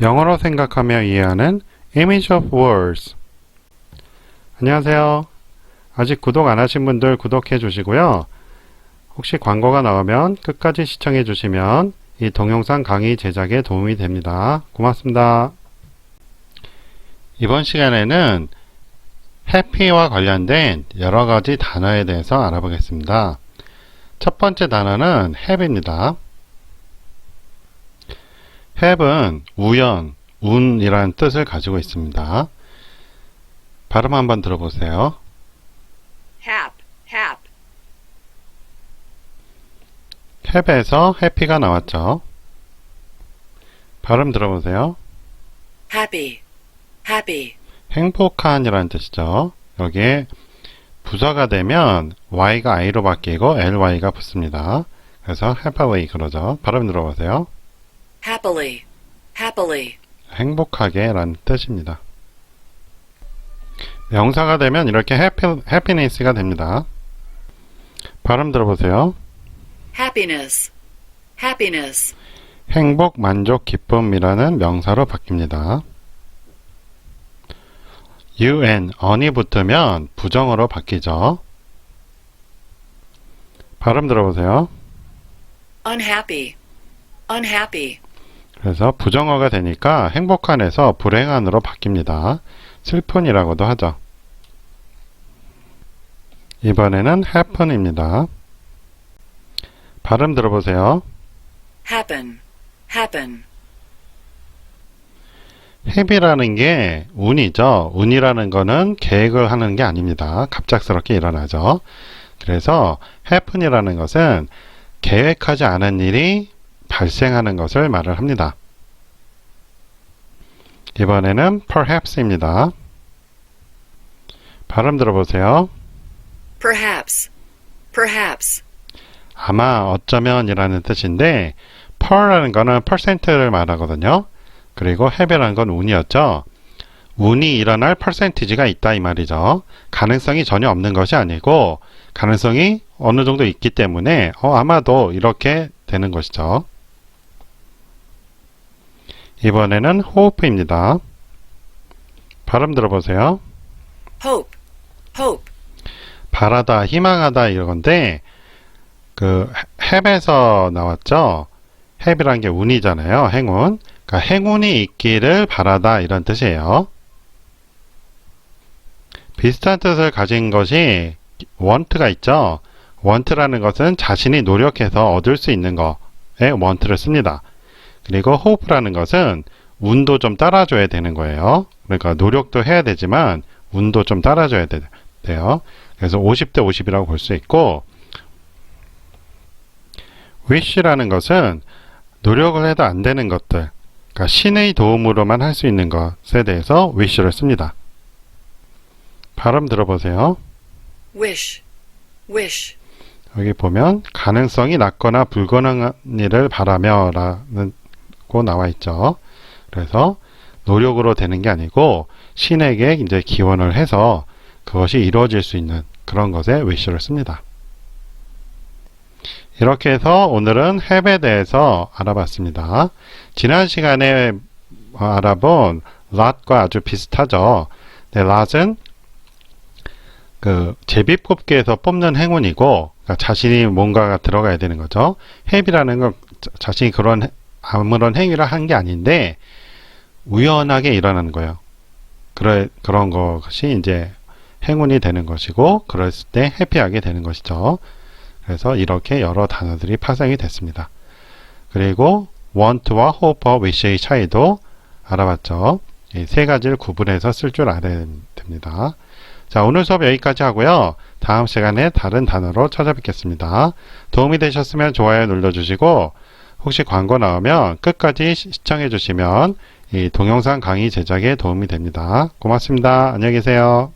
영어로 생각하며 이해하는 Image of Words. 안녕하세요. 아직 구독 안 하신 분들 구독해 주시고요. 혹시 광고가 나오면 끝까지 시청해 주시면 이 동영상 강의 제작에 도움이 됩니다. 고맙습니다. 이번 시간에는 해피와 관련된 여러 가지 단어에 대해서 알아보겠습니다. 첫 번째 단어는 have입니다. Have은 우연, 운이라는 뜻을 가지고 있습니다. 발음 한번 들어보세요. hap, hap, have에서 happy가 나왔죠. 발음 들어보세요. happy, happy, 행복한이라는 뜻이죠. 여기에 부사가 되면 y가 i로 바뀌고 ly가 붙습니다. 그래서 happily 그러죠. 발음 들어보세요. Happily, happily, 행복하게 라는 뜻입니다. 명사가 되면 이렇게 happy, happiness가 됩니다. 발음 들어보세요. happiness, happiness, 행복, 만족, 기쁨이라는 명사로 바뀝니다. un, on이 붙으면 부정어로 바뀌죠. 발음 들어보세요. unhappy, unhappy, 그래서 부정어가 되니까 행복한에서 불행한으로 바뀝니다. 슬픈이라고도 하죠. 이번에는 happen입니다. 발음 들어보세요. happen, happen, 해비라는 게 운이죠. 운이라는 거는 계획을 하는 게 아닙니다. 갑작스럽게 일어나죠. 그래서 happen이라는 것은 계획하지 않은 일이 발생하는 것을 말을 합니다. 이번에는 perhaps입니다. 발음 들어보세요. perhaps, perhaps, 아마 어쩌면이라는 뜻인데 per라는 거는 percent를 말하거든요. 그리고 have라는 건 운이었죠. 운이 일어날 퍼센티지가 있다 이 말이죠. 가능성이 전혀 없는 것이 아니고 가능성이 어느 정도 있기 때문에 어, 아마도 이렇게 되는 것이죠. 이번에는 hope입니다. 발음 들어보세요. hope, hope, 바라다, 희망하다 이건데 그 햅에서 나왔죠. 햅이란 게 운이잖아요. 행운. 그러니까 행운이 있기를 바라다 이런 뜻이에요. 비슷한 뜻을 가진 것이 want가 있죠. want라는 것은 자신이 노력해서 얻을 수 있는 거에 want를 씁니다. 그리고 hope라는 것은 운도 좀 따라줘야 되는 거예요. 그러니까 노력도 해야 되지만 운도 좀 따라줘야 돼, 돼요. 그래서 50대 50이라고 볼 수 있고 wish라는 것은 노력을 해도 안 되는 것들 그러니까 신의 도움으로만 할 수 있는 것에 대해서 wish를 씁니다. 발음 들어보세요. wish, wish, 여기 보면 가능성이 낮거나 불가능한 일을 바라며 라 고 나와 있죠. 그래서 노력으로 되는 게 아니고 신에게 이제 기원을 해서 그것이 이루어질 수 있는 그런 것에 wish를 씁니다. 이렇게 해서 오늘은 have에 대해서 알아봤습니다. 지난 시간에 알아본 lot과 아주 비슷하죠. 네, lot은 그 제비뽑기에서 뽑는 행운이고 그러니까 자신이 뭔가가 들어가야 되는 거죠. have이라는 건 자- 자신이 그런 해- 아무런 행위를 한 게 아닌데 우연하게 일어나는 거예요. 그래, 그런 것이 이제 행운이 되는 것이고 그랬을 때 해피하게 되는 것이죠. 그래서 이렇게 여러 단어들이 파생이 됐습니다. 그리고 want와 hope와 wish의 차이도 알아봤죠. 이세 가지를 구분해서 쓸 줄 알아야 됩니다. 자, 오늘 수업 여기까지 하고요. 다음 시간에 다른 단어로 찾아뵙겠습니다. 도움이 되셨으면 좋아요 눌러주시고 혹시 광고 나오면 끝까지 시- 시청해 주시면 이 동영상 강의 제작에 도움이 됩니다. 고맙습니다. 안녕히 계세요.